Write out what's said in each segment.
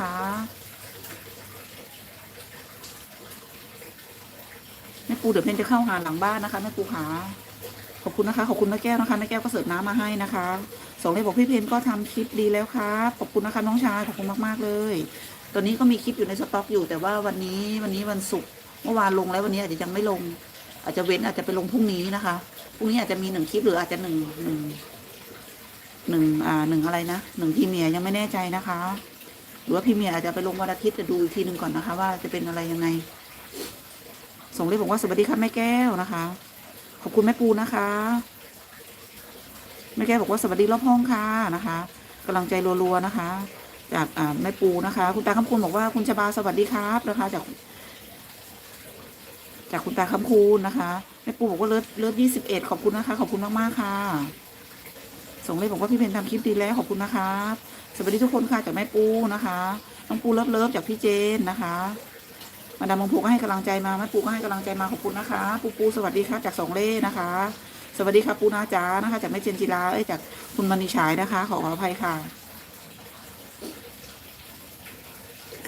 คะแม่ปูเดี๋ยวเพนจะเข้าหาหลังบ้านนะคะแม่ปูขาขอบคุณนะคะขอบคุณแม่แก้วนะคะแม่แก้วก็เสิร์ฟน้ำมาให้นะคะสองเลยบอกพี่เพนก็ทำคลิปดีแล้วครับขอบคุณนะคะน้องชายขอบคุณมากๆเลย ตอนนี้ก็มีคลิปอยู่ในสต็อกอยู่ แต่ว่าวันนี้วันนี้วันศุกร์เมื่อวานลงแล้ววันนี้อาจจะยังไม่ลง อาจจะเว้นอาจจะไปลงพรุ่งนี้นะคะพรุ่งนี้อาจจะมีหนึ่งคลิปหรืออาจจะหนึ่งหนึ่งหนึ่งอ่าหนึ่งอะไรนะหนึ่งพีเมียยังไม่แน่ใจนะคะ หรือว่าพรีเมียอาจจะไปลงวันอาทิตย์จะดูอีกทีหนึ่งก่อนนะคะ ว่าจะเป็นอะไรยังไง ส่งเลยบอกว่าสวัสดีครับแม่แก้วนะคะ ขอบคุณแม่ปูนะคะแม่แก้วบอกว่าสวัสดีรอบห้องค่ะนะคะกำลังใจรัวๆนะคะ จากแม่ปูนะคะ คุณตาคำคูณบอกว่าคุณชบาสวัสดีครับนะคะ จาก จากคุณตาคำคูณนะคะแม่ปูบอกว่าเลิศเลิศยี่สิบเอ็ดขอบคุณนะคะ ขอบคุณมากๆค่ะ ส่งเลยบอกว่าพี่เพนทำคลิปดีแล้วขอบคุณนะคะสวัสดีทุกคนค่ะจากแม่ปูนะคะ น้องปูเลิฟเลิฟจากพี่เจนนะคะมาดามมงพูก็ให้กำลังใจมาแม่ปูก็ให้กำลังใจมาขอบคุณนะคะ ปูปูสวัสดีครับจากสองเล่นะคะ สวัสดีค่ะปูนาจานะคะ จากแม่เจนจิลาเอ้ยจากคุณมณีฉายนะคะ ขออภัยค่ะ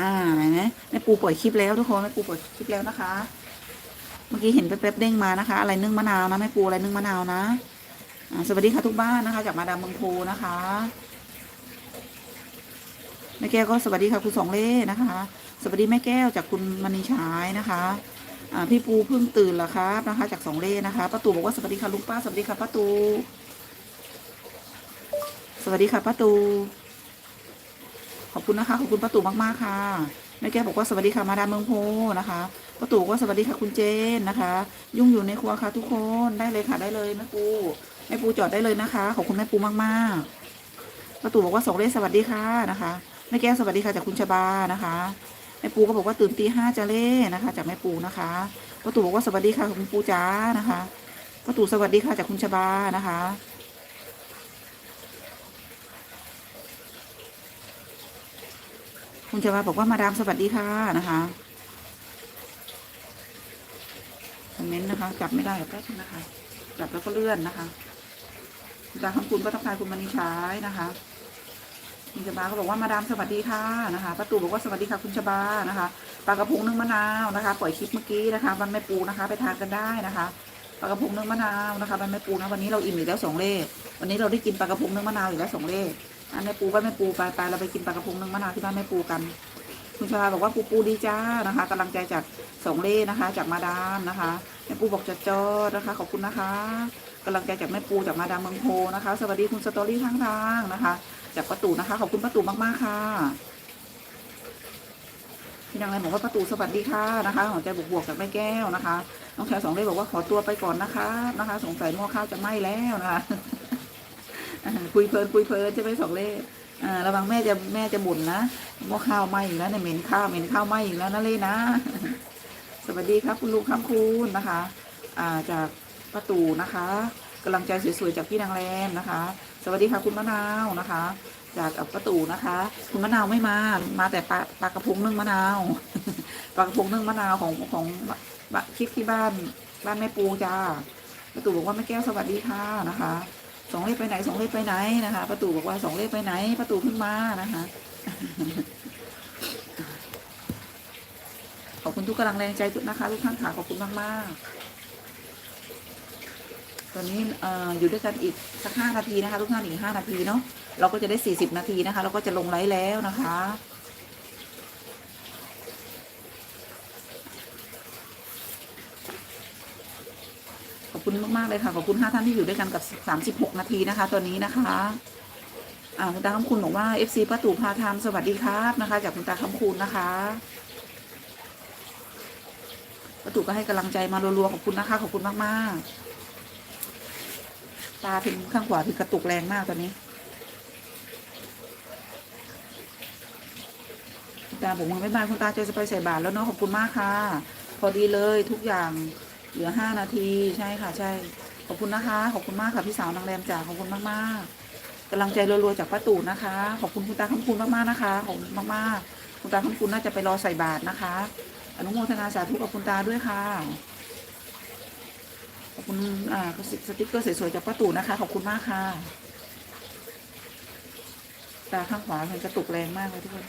อ่าไหนนะแม่ปูปล่อยคลิปแล้วทุกคนแม่ปูปล่อยคลิปแล้วนะคะ เมื่อกี้เห็นแป๊บๆเด้งมานะคะ อะไรนึ่งมะนาวนะแม่ปูอะไรนึ่งมะนาวนะ สวัสดีค่ะทุกบ้านนะคะ จากมาดามเมืองโพนะคะแม่แก้วก็สวัสดีค่ะคุณสองเล่นะคะ สวัสดีแม่แก้วจากคุณมณีฉายนะคะพี่ปูเพิ่งตื่นเหรอครับนะคะ จากสองเล่นะคะป้าตูบอกว่าสวัสดีค่ะลุงป้าสวัสดีค่ะป้าตูสวัสดีค่ะป้าตู ขอบคุณนะคะขอบคุณป้าตูมากๆค่ะแม่แก้วบอกว่าสวัสดีค่ะมาดามเมืองโพนะคะป้าตู่กว่าสวัสดีค่ะคุณเจนนะคะ ยุ่งอยู่ในครัวค่ะทุกคนได้เลยค่ะได้เลยแม่ปู แม่ปูจอดได้เลยนะคะ ขอบคุณแม่ปูมากๆป้าตู่บอกว่าสองเล่สวัสดีค่ะนะคะแม่แก้วสวัสดีค่ะจากคุณชบานะคะแม่ปูก็บอกว่าตื่นตีห้าจะเล่นะคะ จากแม่ปูนะคะป้าตู่บอกว่าสวัสดีค่ะคุณปูจ๋านะคะป้าตู่สวัสดีค่ะจากคุณชบานะคะคุณชบาบอกว่ามาดามสวัสดีค่ะนะคะคอมเมนต์นะคะ จับไม่ได้แป๊บนึงนะคะ จับแล้วก็เลื่อนนะคะ คุณตาคำคุณก็ต้องการคุณมณีช้ายนะคะคุณชบาก็บอกว่ามาดามสวัสดีค่ะนะคะป้าตู่บอกว่าสวัสดีค่ะคุณชบานะคะปลากระพงนึ่งมะนาวนะคะ ปล่อยคลิปเมื่อกี้นะคะวันแม่ปูนะคะ ไปทานกันได้นะคะปลากระพงนึ่งมะนาวนะคะวันแม่ปูนะวันนี้เราอิ่มอีกแล้วสองเล่วันนี้เราได้กินปลากระพงนึ่งมะนาวอีกแล้วสองเล่อันแม่ปูบ้านแม่ปูไปไปเราไปกินปลากระพงนึ่งมะนาวที่บ้านแม่ปูกัน คุณชบาบอกว่าปูปูดีจ้านะคะกำลังใจจากสองเล่นะคะ จากมาดามนะคะแม่ปูบอกจะจอดนะคะ ขอบคุณนะคะกำลังใจจากแม่ปูจากมาดามเมืองโพนะคะ สวัสดีคุณสตอรี่ข้งทางนะคะ จากประตูนะคะ ขอบคุณประตูมากๆค่ะพี่นางไรบอกว่าประตูสวัสดีค่ะนะคะหัวใจบวกๆจากแม่แก้วนะคะน้องชายสองเลยบอกว่าขอตัวไปก่อนนะคะนะคะ สงสัยหม้อข้าวจะไหม้แล้วนะคะคุยเพลินคุยเพลินใช่ไหมสองเล่ ระวังแม่จะแม่จะบ่นนะหม้อข้าวไหม้อีกแล้วเนี่ยเหม็นข้าวเหม็นข้าวไหม้อีกแล้วนะเล่นะ สวัสดีครับคุณลุงคำคูณนะคะอ่าจากประตูนะคะกำลังใจสวยๆจากพี่นางแรมนะคะ สวัสดีค่ะคุณมะนาวนะคะ จากประตูนะคะ คุณมะนาวไม่มา มาแต่ปลาปลากระพงนึ่งมะนาวปลากระพงนึ่งมะนาวของของคลิปที่บ้านบ้านแม่ปูจ้าประตูบอกว่าแม่แก้วสวัสดีค่ะนะคะ สองเลขไปไหนสองเลขไปไหนนะคะประตูบอกว่าสองเลขไปไหน ประตูเพิ่งมานะคะขอบคุณทุกกำลังแรงใจทุกนะคะทุกท่านค่ะขอบคุณมากๆตอนนี้เอ่ออยู่ด้วยกันอีกสักห้านาทีนะคะ ทุกท่านอีกห้านาทีเนาะเราก็จะได้สี่สิบนาทีนะคะ เราก็จะลงไลฟ์แล้วนะคะ ขอบ คุณมากๆเลยค่ะ ขอบคุณห้าท่านที่อยู่ด้วยกันกับสามสิบหกนาทีนะคะตัวนี้นะคะอ่าคุณตาคำคุณบอกว่า FC ป้าตู่พาทำสวัสดีครับนะคะ จากคุณตาคำคุณนะคะป้าตู่ก็ให้กำลังใจมารัวๆขอบคุณนะคะ ขอบคุณมากๆ ตาถึงข้างขวาถึงกระตุกแรงมากตอนนี้คุณตาบอกว่าไม่บายคุณตาจะไปใส่บาตรแล้วเนาะขอบคุณมากค่ะ พอดีเลยทุกอย่าง เหลือห้านาทีใช่ค่ะ ใช่ ขอบคุณนะคะ ขอบคุณมากค่ะพี่สาวนางแรมจ๋าขอบคุณมากๆกำลังใจรัวๆจากป้าตู่นะคะ ขอบคุณคุณตาคำคุณมากๆนะคะขอบคุณมากๆคุณตาคำคุณน่าจะไปรอใส่บาตรนะคะ อนุโมทนาสาธุกับคุณตาด้วยค่ะขอบคุณอ่าสติ๊กเกอร์สวยๆจากป้าตู่นะคะ ขอบคุณมากค่ะ ตาข้างขวามันกระตุกแรงมากเลยทุกคน